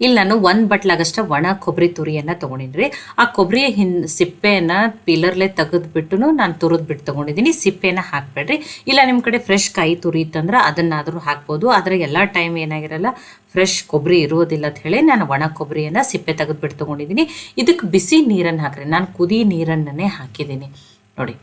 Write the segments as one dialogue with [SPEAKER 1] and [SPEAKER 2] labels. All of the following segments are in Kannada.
[SPEAKER 1] ಇಲ್ಲಿ ನಾನು ಒಂದು ಬಟ್ಲಾಗಷ್ಟ ಒಣ ಕೊಬ್ಬರಿ ತುರಿಯನ್ನು ರೀ ಆ ಕೊಬ್ಬರಿಯ ಹಿನ್ ಸಿಪ್ಪೆಯನ್ನು ಪಿಲ್ಲರ್ಲೆ ತೆಗೆದ್ಬಿಟ್ಟು ನಾನು ತುರಿದ್ಬಿಟ್ಟು ತೊಗೊಂಡಿದ್ದೀನಿ ಸಿಪ್ಪೆಯನ್ನು ಹಾಕಬೇಡ್ರಿ. ಇಲ್ಲ ನಿಮ್ಮ ಕಡೆ ಫ್ರೆಶ್ ಕಾಯಿ ತುರಿ ಇತ್ತಂದ್ರೆ ಅದನ್ನಾದರೂ ಹಾಕ್ಬೋದು. ಆದರೆ ಎಲ್ಲ ಟೈಮ್ ಏನಾಗಿರಲ್ಲ ಫ್ರೆಶ್ ಕೊಬ್ಬರಿ ಇರೋದಿಲ್ಲ ಅಂತ ಹೇಳಿ ನಾನು ಒಣ ಕೊಬ್ಬರಿಯನ್ನು ಸಿಪ್ಪೆ ತೆಗೆದ್ಬಿಟ್ಟು ತೊಗೊಂಡಿದ್ದೀನಿ ಇದಕ್ಕೆ ಬಿಸಿ ನೀರನ್ನು ಹಾಕ್ರಿ. ನಾನು ಕುದಿ ನೀರನ್ನೇ ಹಾಕಿದ್ದೀನಿ ನೋಡಿ.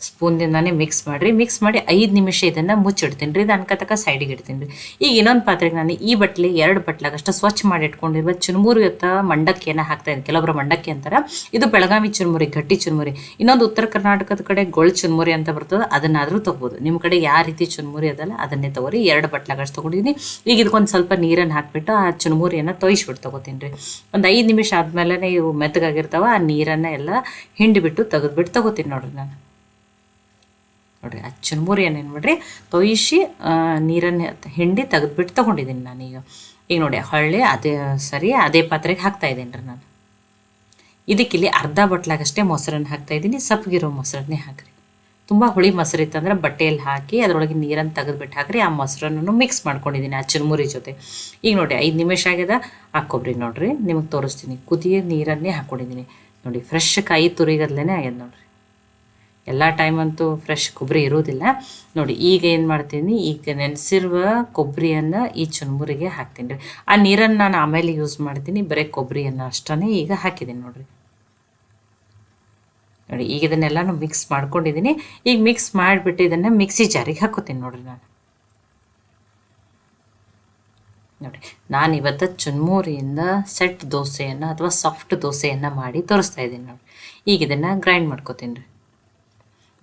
[SPEAKER 1] ಸ್ಪೂನ್ದಿಂದಾನೇ ಮಿಕ್ಸ್ ಮಾಡಿರಿ. ಮಿಕ್ಸ್ ಮಾಡಿ ಐದು ನಿಮಿಷ ಇದನ್ನು ಮುಚ್ಚಿಡ್ತೀನಿ ರೀ. ಇದು ಅನ್ಕತಕ ಸೈಡಿಗೆ ಇಡ್ತೀನಿ ರೀ. ಈಗ ಇನ್ನೊಂದು ಪಾತ್ರೆಗೆ ನಾನು ಈ ಬಟ್ಲಿ ಎರಡು ಬಟ್ಲಾಗಷ್ಟು ಸ್ವಚ್ಛ ಮಾಡಿ ಇಟ್ಕೊಂಡಿರುವ ಚುರುಮುರಿ ಅಂತ ಮಂಡಕ್ಕಿಯನ್ನು ಹಾಕ್ತಾ ಇದ್ದೀನಿ. ಕೆಲವೊಬ್ಬರು ಮಂಡಕ್ಕಿ ಅಂತಾರೆ. ಇದು ಬೆಳಗಾವಿ ಚುರುಮುರಿ, ಗಟ್ಟಿ ಚುರುಮುರಿ. ಇನ್ನೊಂದು ಉತ್ತರ ಕರ್ನಾಟಕದ ಕಡೆ ಗೊಳ್ ಚುರುಮುರಿ ಅಂತ ಬರ್ತದೆ, ಅದನ್ನಾದರೂ ತೊಗೋಬೋದು. ನಿಮ್ಮ ಕಡೆ ಯಾವ ರೀತಿ ಚುರುಮುರಿ ಅದಲ್ಲ, ಅದನ್ನೇ ತೊಗೊರಿ. ಎರಡು ಬಟ್ಲಾಗಷ್ಟು ತೊಗೊಂಡಿದ್ದೀನಿ ಈಗ ಇದಕ್ಕೊಂದು ಸ್ವಲ್ಪ ನೀರನ್ನು ಹಾಕಿಬಿಟ್ಟು ಆ ಚುರುಮುರಿಯನ್ನು ತೊಯ್ಸ್ಬಿಟ್ಟು ತೊಗೋತೀನಿ ರೀ. ಒಂದು ಐದು ನಿಮಿಷ ಆದಮೇಲೆ ಇವು ಮೆತ್ತಗಾಗಿರ್ತಾವ, ಆ ನೀರನ್ನು ಎಲ್ಲ ಹಿಂಡಿಬಿಟ್ಟು ತೆಗೆದ್ಬಿಟ್ಟು ತೊಗೋತೀನಿ ನೋಡ್ರಿ ನಾನು. ನೋಡಿರಿ ಆ ಚುರುಮುರಿ ಏನೇನು ಮಾಡ್ರಿ? ತೊಯಿಸಿ ನೀರನ್ನು ಹಿಂಡಿ ತೆಗೆದ್ಬಿಟ್ಟು ತೊಗೊಂಡಿದ್ದೀನಿ ನಾನೀಗ ಈಗ. ನೋಡಿ, ಹೊಳ್ಳಿ ಅದೇ ಸರಿ, ಅದೇ ಪಾತ್ರೆಗೆ ಹಾಕ್ತಾ ಇದ್ದೀನಿ ರೀ ನಾನು. ಇದಕ್ಕಿಲ್ಲಿ ಅರ್ಧ ಬಟ್ಲಾಗಷ್ಟೇ ಮೊಸರನ್ನು ಹಾಕ್ತಾ ಇದ್ದೀನಿ, ಸಪ್ಪಗಿರೋ ಮೊಸರನ್ನೇ ಹಾಕ್ರಿ. ತುಂಬ ಹುಳಿ ಮೊಸರು ಇತ್ತಂದ್ರೆ ಬಟ್ಟೆಯಲ್ಲಿ ಹಾಕಿ ಅದರೊಳಗೆ ನೀರನ್ನು ತೆಗೆದ್ಬಿಟ್ಟು ಹಾಕ್ರಿ, ಆ ಮೊಸರನ್ನು ಮಿಕ್ಸ್ ಮಾಡ್ಕೊಂಡಿದ್ದೀನಿ ಆ ಚುರುಮುರಿ ಜೊತೆ. ಈಗ ನೋಡಿ, ಐದು ನಿಮಿಷ ಆಗ್ಯದ ನೋಡಿರಿ ನೋಡ್ರಿ, ನಿಮಗೆ ತೋರಿಸ್ತೀನಿ, ಕುದಿಯೋ ನೀರನ್ನೇ ಹಾಕ್ಕೊಂಡಿದ್ದೀನಿ ನೋಡಿ ಫ್ರೆಶ್ ಕಾಯಿ ತುರಿಗದ್ಲೇ ಆಗ್ಯದ ನೋಡ್ರಿ. ಎಲ್ಲ ಟೈಮ್ ಫ್ರೆಶ್ ಕೊಬ್ಬರಿ ಇರೋದಿಲ್ಲ. ನೋಡಿ, ಈಗ ಏನು ಮಾಡ್ತೀನಿ, ಈಗ ನೆನೆಸಿರುವ ಕೊಬ್ಬರಿಯನ್ನು ಈ ಚುನ್ಮುರಿಗೆ ಹಾಕ್ತೀನಿ ರೀ. ಆ ನೀರನ್ನು ನಾನು ಆಮೇಲೆ ಯೂಸ್ ಮಾಡ್ತೀನಿ, ಬರೀ ಕೊಬ್ಬರಿಯನ್ನು ಅಷ್ಟೇ ಈಗ ಹಾಕಿದ್ದೀನಿ ನೋಡಿರಿ. ನೋಡಿ, ಈಗ ಇದನ್ನೆಲ್ಲನೂ ಮಿಕ್ಸ್ ಮಾಡ್ಕೊಂಡಿದ್ದೀನಿ ಈಗ ಮಿಕ್ಸ್ ಮಾಡಿಬಿಟ್ಟು ಇದನ್ನು ಮಿಕ್ಸಿ ಜಾರಿಗೆ ಹಾಕೋತೀನಿ ನೋಡಿರಿ ನಾನು. ನೋಡಿ, ನಾನು ಇವತ್ತು ಚುನ್ಮೂರಿಯಿಂದ ಸೆಟ್ ದೋಸೆಯನ್ನು ಅಥವಾ ಸಾಫ್ಟ್ ದೋಸೆಯನ್ನು ಮಾಡಿ ತೋರಿಸ್ತಾ ಇದ್ದೀನಿ ನೋಡಿ ಈಗ ಇದನ್ನು ಗ್ರೈಂಡ್ ಮಾಡ್ಕೋತೀನಿ ರೀ.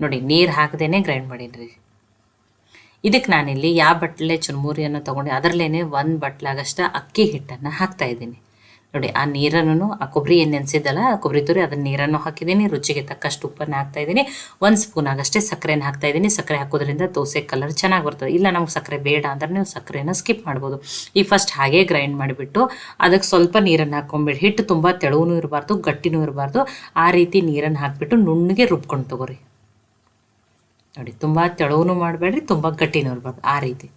[SPEAKER 1] ನೋಡಿ, ನೀರು ಹಾಕದೇನೆ ಗ್ರೈಂಡ್ ಮಾಡೀನಿ ಇದಕ್ಕೆ ನಾನಿಲ್ಲಿ ಯಾವ ಬಟ್ಲೆ ಚುರುಮುರಿಯನ್ನು ತೊಗೊಂಡು ಅದರಲ್ಲೇ ಒಂದು ಬಟ್ಲಾಗಷ್ಟು ಅಕ್ಕಿ ಹಿಟ್ಟನ್ನು ಹಾಕ್ತಾ ಇದ್ದೀನಿ. ನೋಡಿ, ಆ ನೀರನ್ನು ಆ ಕೊಬ್ಬರಿ ಏನು ನೆನೆಸಿದ್ದಲ್ಲ, ಆ ಕೊಬ್ಬರಿ ತುರಿ ಅದನ್ನ ನೀರನ್ನು ಹಾಕಿದ್ದೀನಿ, ರುಚಿಗೆ ತಕ್ಕಷ್ಟು ಉಪ್ಪನ್ನು ಹಾಕ್ತಾ ಇದ್ದೀನಿ. ಒಂದು ಸ್ಪೂನ್ ಆಗಷ್ಟೇ ಸಕ್ಕರೆನ ಹಾಕ್ತಾ ಇದ್ದೀನಿ. ಸಕ್ಕರೆ ಹಾಕೋದ್ರಿಂದ ದೋಸೆ ಕಲರ್ ಚೆನ್ನಾಗಿ ಬರ್ತದೆ. ಇಲ್ಲ, ನಮ್ಗೆ ಸಕ್ಕರೆ ಬೇಡ ಅಂದ್ರೆ ನೀವು ಸಕ್ಕರೆನ ಸ್ಕಿಪ್ ಮಾಡ್ಬೋದು. ಈ ಫಸ್ಟ್ ಹಾಗೆ ಗ್ರೈಂಡ್ ಮಾಡಿಬಿಟ್ಟು ಅದಕ್ಕೆ ಸ್ವಲ್ಪ ನೀರನ್ನು ಹಾಕೊಂಬಿಡಿ ಹಿಟ್ಟು ತುಂಬ ತೆಳುವೂ ಇರಬಾರ್ದು, ಗಟ್ಟಿನೂ ಇರಬಾರ್ದು. ಆ ರೀತಿ ನೀರನ್ನು ಹಾಕಿಬಿಟ್ಟು ನುಣ್ಣಗೆ ರುಬ್ಕೊಂಡು ತಗೋರಿ. ನೋಡಿ, ತುಂಬ ತೆಳುವೂ ಮಾಡಬೇಡ್ರಿ, ತುಂಬ ಗಟ್ಟಿನೂ ಇರ್ಬಾರ್ದು, ಆ ರೀತಿ.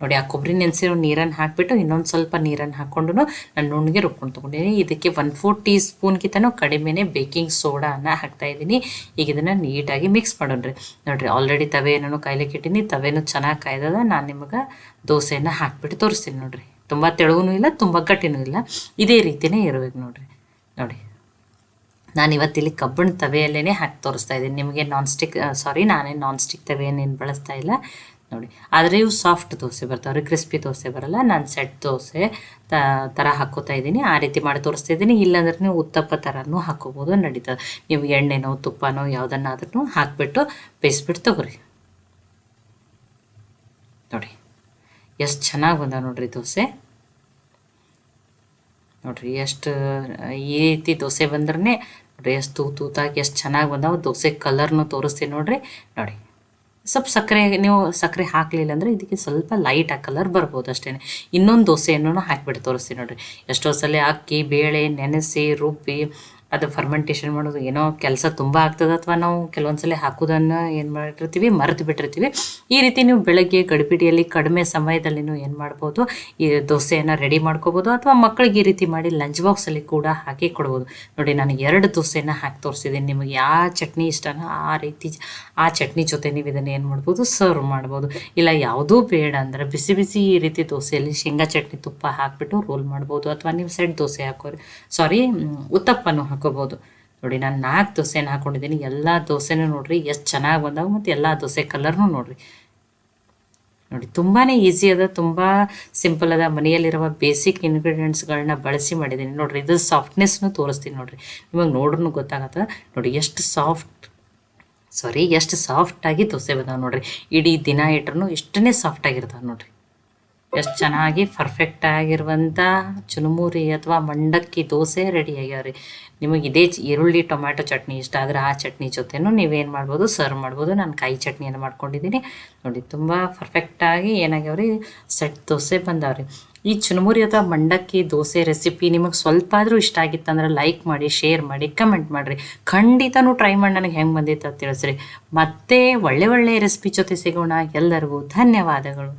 [SPEAKER 1] ನೋಡಿ, ಆ ಕೊಬ್ಬರಿ ನೆನೆಸಿರೋ ನೀರನ್ನು ಹಾಕಿಬಿಟ್ಟು ಇನ್ನೊಂದು ಸ್ವಲ್ಪ ನೀರನ್ನು ಹಾಕ್ಕೊಂಡು ನಾನು ನುಣ್ಣಗೆ ರುಬ್ಕೊಂಡು ತೊಗೊಂಡಿದ್ದೀನಿ ಇದಕ್ಕೆ ಒನ್ ಫೋರ್ ಟೀ ಸ್ಪೂನ್ಗಿಂತನೂ ಕಡಿಮೆನೇ ಬೇಕಿಂಗ್ ಸೋಡಾನ ಹಾಕ್ತಾ ಇದ್ದೀನಿ. ಈಗ ಇದನ್ನು ನೀಟಾಗಿ ಮಿಕ್ಸ್ ಮಾಡೋಣ್ರಿ. ನೋಡಿರಿ ಆಲ್ರೆಡಿ ತವೆ ತವೆಯನ್ನು ಕಾಯ್ಲಿಕ್ಕೆ ಇಟ್ಟೀನಿ, ತವೆನೂ ಚೆನ್ನಾಗಿ ಕಾಯ್ದದ, ನಾನು ನಿಮಗೆ ದೋಸೆಯನ್ನು ಹಾಕಿಬಿಟ್ಟು ತೋರಿಸ್ತೀನಿ ನೋಡಿರಿ. ತುಂಬ ತೆಳುವೂ ಇಲ್ಲ, ತುಂಬ ಗಟ್ಟಿನೂ ಇಲ್ಲ, ಇದೇ ರೀತಿಯೇ ಇರಬೇಕು ನೋಡಿರಿ. ನೋಡಿ. ನಾನು ಇವತ್ತಿಲ್ಲಿ ಕಬ್ಬಿಣ ತವೆಯಲ್ಲೇ ಹಾಕಿ ತೋರಿಸ್ತಾ ಇದ್ದೀನಿ. ನಿಮಗೆ ನಾನ್ ಸ್ಟಿಕ್ ಸಾರಿ ನಾನೇ ನಾನ್ ಸ್ಟಿಕ್ ತವೆಯನ್ನೇನು ಬಳಸ್ತಾ ಇಲ್ಲ. ನೋಡಿ, ಆದರೆ ಇವು ಸಾಫ್ಟ್ ದೋಸೆ ಬರ್ತಾವೆ ಕ್ರಿಸ್ಪಿ ದೋಸೆ ಬರಲ್ಲ. ನಾನು ಸೆಟ್ ದೋಸೆ ಥರ ಹಾಕೋತಾ ಇದ್ದೀನಿ. ಆ ರೀತಿ ಮಾಡಿ ತೋರಿಸ್ತಾ ಇದ್ದೀನಿ. ಇಲ್ಲಾಂದ್ರೆ ನೀವು ಉತ್ತಪ್ಪ ಥರನೂ ಹಾಕೋಬೋದು, ನಡೀತದೆ. ನೀವು ಎಣ್ಣೆನೋ, ತುಪ್ಪನೋ ಯಾವುದನ್ನಾದ್ರೂ ಹಾಕಿಬಿಟ್ಟು ಬೇಯಿಸ್ಬಿಟ್ಟು ತಗೋರಿ. ನೋಡಿ, ಎಷ್ಟು ಚೆನ್ನಾಗಿ ಬಂದ ನೋಡ್ರಿ ದೋಸೆ. ನೋಡ್ರಿ, ಎಷ್ಟು, ಈ ರೀತಿ ದೋಸೆ ಬಂದ್ರೆ ಎಷ್ಟು ತೂತು ತೂತಾಗಿ ಎಷ್ಟು ಚೆನ್ನಾಗಿ ಬಂದಾವ. ದೋಸೆ ಕಲರ್ನು ತೋರಿಸ್ತೀನಿ ನೋಡ್ರಿ. ನೋಡಿ. ಸ್ವಲ್ಪ ಸಕ್ಕರೆ, ನೀವು ಸಕ್ಕರೆ ಹಾಕಲಿಲ್ಲ ಅಂದರೆ ಇದಕ್ಕೆ ಸ್ವಲ್ಪ ಲೈಟ್ ಆ ಕಲರ್ ಬರ್ಬೋದು ಅಷ್ಟೇ ಇನ್ನೊಂದು ದೋಸೆಯನ್ನು ಹಾಕಿಬಿಟ್ಟು ತೋರಿಸ್ತೀನಿ ನೋಡಿರಿ. ಎಷ್ಟೋ ಸಲ ಅಕ್ಕಿ, ಬೇಳೆ, ನೆನೆಸಿ, ರುಬ್ಬಿ ಅದು ಫರ್ಮೆಂಟೇಷನ್ ಮಾಡೋದು ಏನೋ ಕೆಲಸ ತುಂಬ ಆಗ್ತದೆ ಅಥವಾ ನಾವು ಕೆಲವೊಂದು ಸಲ ಹಾಕೋದನ್ನು ಏನು ಮಾಡಿರ್ತೀವಿ ಮರೆತು ಬಿಟ್ಟಿರ್ತೀವಿ ಈ ರೀತಿ ನೀವು ಬೆಳಗ್ಗೆ ಗಡಿಬಿಡಿಯಲ್ಲಿ ಕಡಿಮೆ ಸಮಯದಲ್ಲಿ ನೀವು ಏನು ಮಾಡ್ಬೋದು, ಈ ದೋಸೆಯನ್ನು ರೆಡಿ ಮಾಡ್ಕೋಬೋದು ಅಥವಾ ಮಕ್ಕಳಿಗೆ ಈ ರೀತಿ ಮಾಡಿ ಲಂಚ್ ಬಾಕ್ಸಲ್ಲಿ ಕೂಡ ಹಾಕಿ ಕೊಡ್ಬೋದು. ನೋಡಿ, ನಾನು ಎರಡು ದೋಸೆನ ಹಾಕಿ ತೋರಿಸಿದ್ದೀನಿ ನಿಮಗೆ ಯಾವ ಚಟ್ನಿ ಇಷ್ಟನೋ ಆ ರೀತಿ, ಆ ಚಟ್ನಿ ಜೊತೆ ನೀವು ಇದನ್ನು ಏನು ಮಾಡ್ಬೋದು ಸರ್ವ್ ಮಾಡ್ಬೋದು. ಇಲ್ಲ, ಯಾವುದೂ ಬೇಡ ಅಂದರೆ ಬಿಸಿ ಬಿಸಿ ಈ ರೀತಿ ದೋಸೆಯಲ್ಲಿ ಶೇಂಗಾ ಚಟ್ನಿ ತುಪ್ಪ ಹಾಕಿಬಿಟ್ಟು ರೋಲ್ ಮಾಡ್ಬೋದು. ಅಥವಾ ನೀವು ಸೆಟ್ ದೋಸೆ ಹಾಕೋರಿ ಸಾರಿ ಉತ್ತಪ್ಪನೂ ಹಾಕೋಬೋದು ನೋಡಿ, ನಾನು ನಾಲ್ಕು ದೋಸೆನ ಹಾಕೊಂಡಿದ್ದೀನಿ. ಎಲ್ಲ ದೋಸೆನೂ ನೋಡಿರಿ, ಎಷ್ಟು ಚೆನ್ನಾಗಿ ಬಂದಾವ ಮತ್ತು ಎಲ್ಲ ದೋಸೆ ಕಲರ್ನೂ ನೋಡಿರಿ. ನೋಡಿ ತುಂಬಾ ಈಸಿ ಅದ, ತುಂಬ ಸಿಂಪಲ್ ಅದ. ಮನೆಯಲ್ಲಿರುವ ಬೇಸಿಕ್ ಇಂಗ್ರೀಡಿಯೆಂಟ್ಸ್ಗಳನ್ನ ಬಳಸಿ ಮಾಡಿದ್ದೀನಿ. ನೋಡಿರಿ ಇದು ಸಾಫ್ಟ್ನೆಸ್ನು ತೋರಿಸ್ತೀನಿ ನೋಡಿರಿ. ನಿಮಗೆ ನೋಡ್ರೂ ಗೊತ್ತಾಗತ್ತೆ. ನೋಡಿ, ಎಷ್ಟು ಸಾಫ್ಟ್, ಸಾರಿ, ಎಷ್ಟು ಸಾಫ್ಟಾಗಿ ದೋಸೆ ಬಂದಾವೆ ನೋಡಿರಿ. ಇಡೀ ದಿನ ಇಟ್ರೂ ಇಷ್ಟೇ ಸಾಫ್ಟಾಗಿರ್ತಾವೆ ನೋಡಿರಿ. ಎಷ್ಟು ಚೆನ್ನಾಗಿ ಪರ್ಫೆಕ್ಟ್ ಆಗಿರುವಂಥ ಚುರುಮುರಿ ಅಥವಾ ಮಂಡಕ್ಕಿ ದೋಸೆ ರೆಡಿ ಆಗ್ಯಾವ ರೀ ನಿಮಗೆ ಇದೇ ಈರುಳ್ಳಿ, ಟೊಮ್ಯಾಟೊ ಚಟ್ನಿ ಇಷ್ಟ ಆದರೆ ಆ ಚಟ್ನಿ ಜೊತೆನೂ ನೀವೇನು ಮಾಡ್ಬೋದು ಸರ್ವ್ ಮಾಡ್ಬೋದು. ನಾನು ಕಾಯಿ ಚಟ್ನಿಯನ್ನು ಮಾಡ್ಕೊಂಡಿದ್ದೀನಿ. ನೋಡಿ, ತುಂಬ ಪರ್ಫೆಕ್ಟಾಗಿ ಏನಾಗ್ಯಾವ ರೀ ಸೆಟ್ ದೋಸೆ ಬಂದಾವ್ರಿ. ಈ ಚುರುಮುರಿ ಅಥವಾ ಮಂಡಕ್ಕಿ ದೋಸೆ ರೆಸಿಪಿ ನಿಮಗೆ ಸ್ವಲ್ಪ ಆದರೂ ಇಷ್ಟ ಆಗಿತ್ತಂದ್ರೆ ಲೈಕ್ ಮಾಡಿ ಶೇರ್ ಮಾಡಿ ಕಮೆಂಟ್ ಮಾಡಿರಿ. ಖಂಡಿತನೂ ಟ್ರೈ ಮಾಡಿ ನನಗೆ ಹೆಂಗೆ ಬಂದಿತ್ತು ಅಂತ ತಿಳಿಸ್ರಿ. ಮತ್ತೆ ಒಳ್ಳೆ ಒಳ್ಳೆ ರೆಸಿಪಿ ಜೊತೆ ಸಿಗೋಣ. ಎಲ್ಲರಿಗೂ ಧನ್ಯವಾದಗಳು.